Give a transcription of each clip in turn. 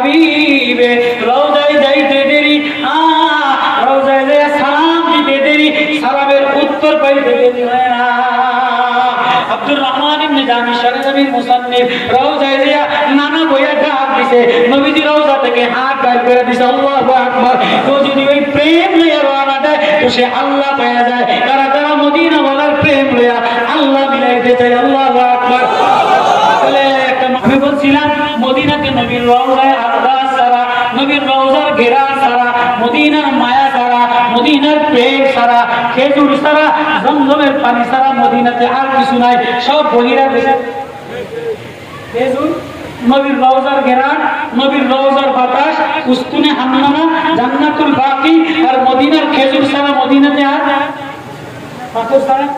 হাবিবে, রওজায় যাইতে দেরি। রওজায় সালাম দিতে দেরি। সালামের উত্তর পাইতে দেরি হয় না। আব্দুর রহমান ইবনে জামি সরজামি মুসান্নিফ রওজায় যাইয়া নানা বইয়া ডাক দিছে। নবীজি রওজা থেকে হাত বাইর করে দিছে, আল্লাহু আকবার। তো যদি ওই প্রেম লইয়া রওনা দেয়, তো সে আল্লাহ পাইয়া যায়। তারা তারা মদিনা বলার প্রেম লইয়া আল্লাহ মিলাইতে চায়, আল্লাহ ঘেরা সারা মদিনার মায়া সারা মদিনার প্রেম সারা খেজুর সারা জমজমের পানি সারা মদিনাতে আর কিছু নাই সব বহিরা দেশে। নবীর রওজার নবীর রওজার বাতাস উস্তুনে হান্নানা জান্নাতুল বাকি আর মদিনার খেজুর সারা মদিনাতে আর পাথর সারা।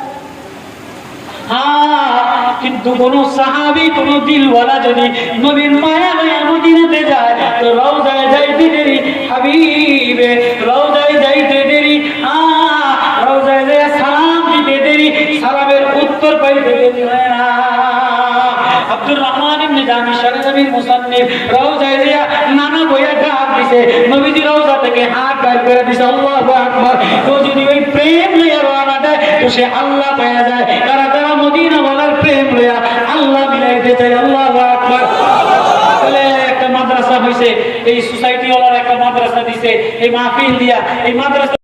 হ্যাঁ, কিন্তু কোন সাহাবি কোন দিলওয়ালা যদি নবীর মায়া লইয়া মদিনাতে যায় তো রওজায় যাইতে দেরি হাবিবে, রওজায় যাইতে দেরি। আ, রওজায় যাইয়া সালাম দিতে দেরি। সালামের উত্তর পাইতে দেরি হয় না। আব্দুর রহমান ইবনে জামি সরজমিন মুসান্নিফ রওজায় দিয়া নানা বইয়া ডাক দিছে, নবীজি রওজা থেকে হাত বের করে দিছে, আল্লাহু আকবার। তো যদি ওই প্রেম লইয়া রওনা দেয়, তো সে আল্লাহ পাওয়া যায়। কারা কারা মদিনা বলার প্রেম লইয়া আল্লাহ মিলাইতে চায় আল্লাহু আকবার তাহলে হইছে এই সোসাইটিওয়ালার একটা মাদ্রাসা দিছে এই মাহফিল দিয়া এই মাদ্রাসা